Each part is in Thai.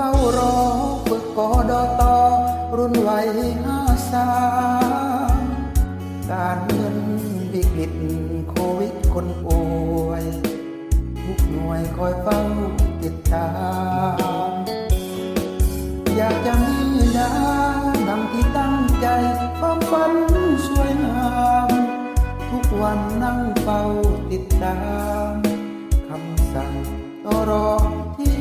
เฝ้ารอฝึกกอดอตอรุ่นวัยห้าสาการเงินวิกฤตโควิดคนป่วย ทุกหน่วยคอยเฝ้าติดตาม อยากจะมีนาดังที่ตั้งใจความฝันสวยงาม ทุกวันนั่งเฝ้าติดตาม คำสั่งต่อรอที่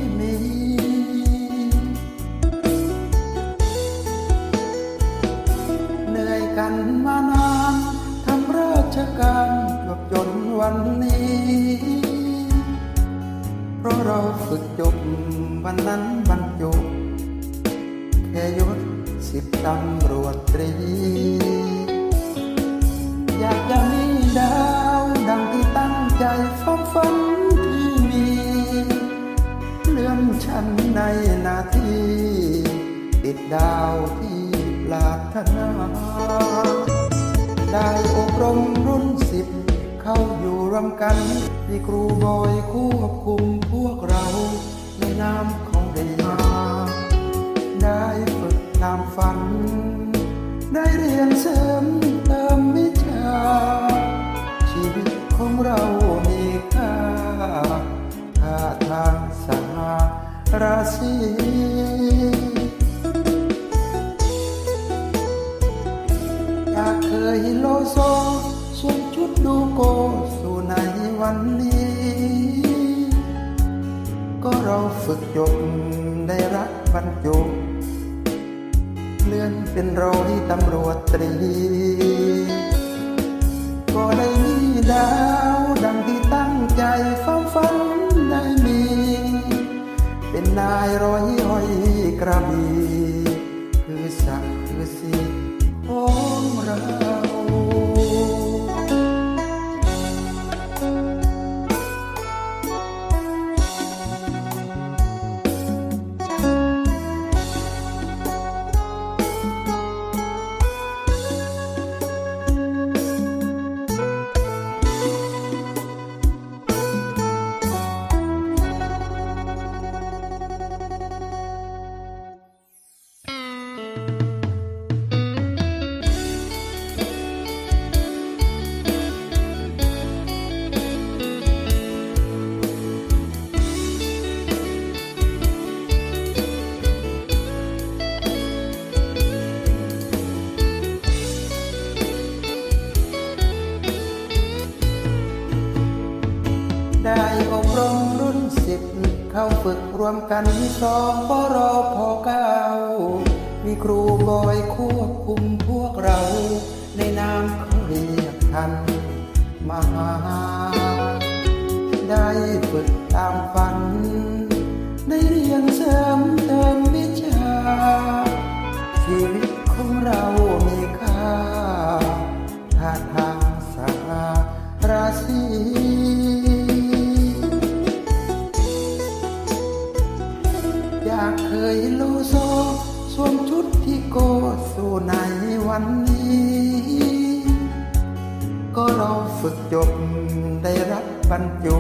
วันนี้ เพราะเราฝึกจบวันนั้นบรรจุแค่ยศสิบตำรวจตรี อยากจะมีดาวดังที่ตั้งใจฝันฝันที่มี เลื่อนชั้นในนาทีติดดาวที่ วมกันมีครูบอยควบคุมพวกเราในนามของเด็กมา ได้ฝึกตามฝัน ได้เรียนเสริมเติมวิชา ชีวิตของเรามีค่าท่าทางสาราศี วันนี้ ก็เราฝึกจบได้รับบรรจุเลื่อนเป็นร้อยตำรวจตรี ก็ได้มีดาวดังที่ตั้งใจฟ้าฝันได้มี เป็นนายร้อยห้อยกระบี่คือสักดิ์คือสีของเรา อบรมรุ่นสิบเข้าฝึกรวมกันสองปรอพอเก้ามีครูบอยควบคุมพวกเรา ในนามเขาเรียกท่านมหา ได้ฝึกตามฝัน อยากเคยโลโซสวมชุดที่โกสู่ในวันนี้ ก็เราฝึกจบได้รับบรรจุ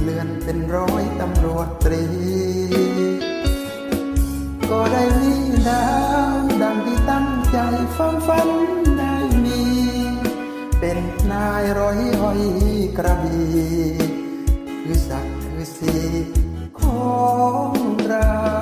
เลื่อนเป็นร้อยตำรวจตรี ก็ได้มีดาวดังที่ตั้งใจฝันฝันได้มี เป็นนายร้อยห้อยกระบี่คือสักคือศี ของเรา